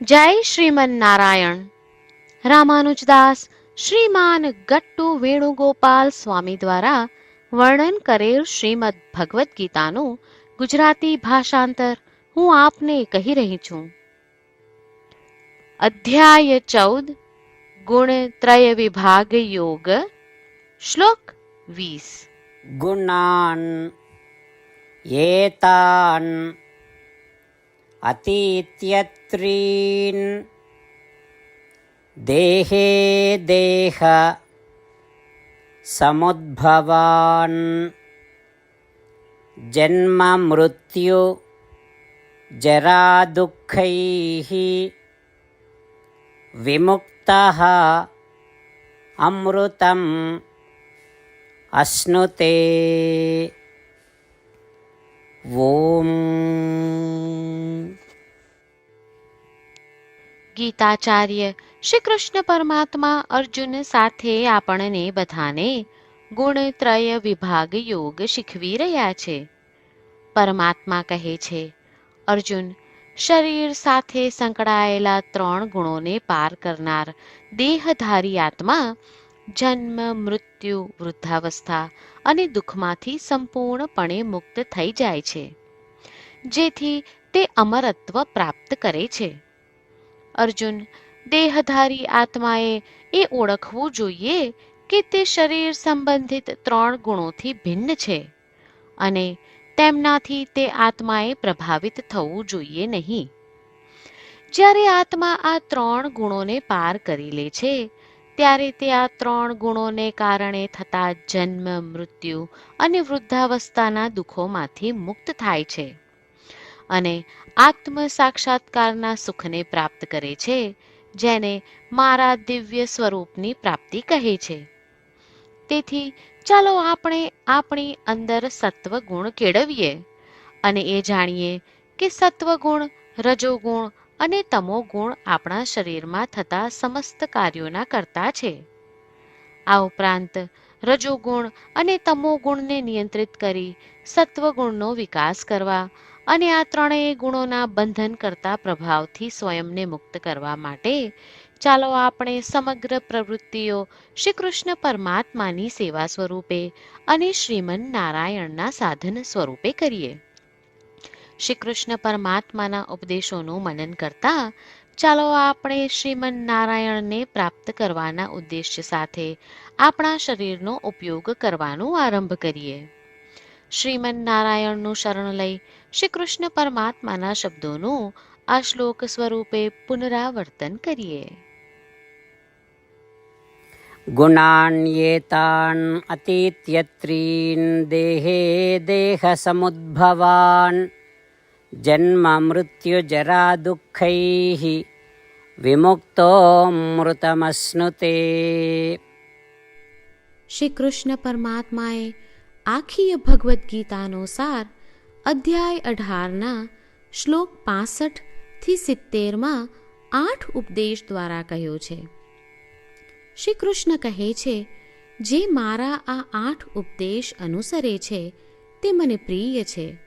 જય શ્રીમન નારાયણ રામાનુજદાસ શ્રીમાન ગટ્ટુ વેણુગોપાલ સ્વામી દ્વારા વર્ણન કરેલ શ્રીમદ ભગવદ્ ગીતાનું ગુજરાતી ભાષાંતર હું આપને કહી રહી છું. અધ્યાય ચૌદ, ગુણ ત્રય વિભાગ યોગ, શ્લોક વીસ. ગુણાન એતાન अतीत्यत्रीन् देहे देह समुद्भवान् जन्ममृत्यु जरादुःखैः विमुक्तः अमृतम् अश्नुते ॐ ગીતાચાર્ય શ્રી કૃષ્ણ પરમાત્મા અર્જુન સાથે આપણને બધાને ગુણત્રય વિભાગ યોગ શીખવી રહ્યા છે. પરમાત્મા કહે છે, અર્જુન, શરીર સાથે સંકળાયેલા ત્રણ ગુણોને પાર કરનાર દેહધારી આત્મા જન્મ, મૃત્યુ, વૃદ્ધાવસ્થા અને દુઃખમાંથી સંપૂર્ણપણે મુક્ત થઈ જાય છે. જેથી તે અમરત્વ પ્રાપ્ત કરે છે. અર્જુન, દેહધારી આત્માએ એ ઓળખવું જોઈએ કે તે શરીર સંબંધિત ત્રણ ગુણોથી ભિન્ન છે અને તેમનાથી તે આત્માએ પ્રભાવિત થવું જોઈએ નહીં. જ્યારે આત્મા આ ત્રણ ગુણોને પાર કરી લે છે ત્યારે તે આ ત્રણ ગુણોને કારણે થતા જન્મ, મૃત્યુ અને વૃદ્ધાવસ્થાના દુઃખોમાંથી મુક્ત થાય છે અને આત્મ સાક્ષાત્કારના સુખને પ્રાપ્ત કરે છે, જેને મારા દિવ્ય સ્વરૂપની પ્રાપ્તિ કહે છે. તેથી ચાલો આપણે આપણી અંદર સત્વ ગુણ કેળવીએ અને એ જાણીએ કે સત્વ ગુણ રજોગુણ અને તમો ગુણ આપણા શરીરમાં થતા સમસ્ત કાર્યોના કરતા છે. આ ઉપરાંત રજોગુણ અને તમો ગુણને નિયંત્રિત કરી સત્વગુણનો વિકાસ કરવા અને આ ત્રણેય ગુણોના બંધન કરતા પ્રભાવથી સ્વયંને મુક્ત કરવા માટે ચાલો આપણે સમગ્ર પ્રવૃત્તિઓ શ્રી કૃષ્ણ પરમાત્માની સેવા સ્વરૂપે અને શ્રીમન નારાયણના સાધન સ્વરૂપે કરીએ. શ્રી કૃષ્ણ પરમાત્માના ઉપદેશોનું મનન કરતા ચાલો આપણે શ્રીમન નારાયણને પ્રાપ્ત કરવાના ઉદ્દેશ્ય સાથે આપણા શરીરનો ઉપયોગ કરવાનો આરંભ કરીએ શ્રીમન નારાયણનું શરણ લઈ શ્રી કૃષ્ણ પરમાત્માના શબ્દોનું આ શ્લોક સ્વરૂપે પુનરાવર્તન કરીએ गुणान्येतान् अतीत्यत्रीन् देहे देहसमुद्भवान् जन्ममृत्युजरादुःखैः विमुक्तोऽमृतमश्नुते શ્રી કૃષ્ણ પરમાત્માએ આખી ભગવદ્ ગીતાનો સાર અધ્યાય અઢારના શ્લોક પાસઠ થી સિત્તેરમાં આઠ ઉપદેશ દ્વારા કહ્યો છે શ્રી કૃષ્ણ કહે છે જે મારા આ આઠ ઉપદેશ અનુસરે છે તે મને પ્રિય છે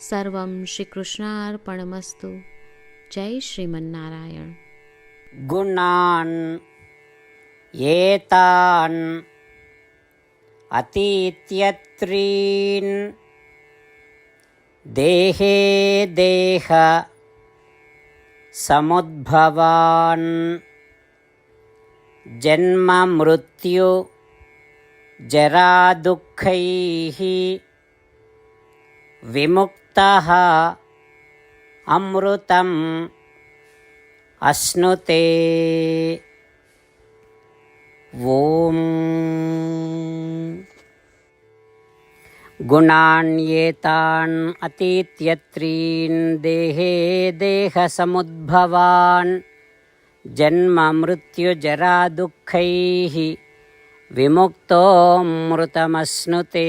సర్వం శ్రీకృష్ణార్పణమస్తు. జై శ్రీమన్నారాయణ. గుణాన్ ఏతాన్ అతీత్యత్రీన్ దేహే దేహ సముద్భవాన్ జన్మ మృత్యు జరాదుఃఖైః विमुक्तः अमृतम् अश्नुते ॐ गुणान्येतान् अतीत्यत्रीन् देहे देहसमुद्भवान् जन्ममृत्युजरादुःखैः विमुक्तोऽमृतमश्नुते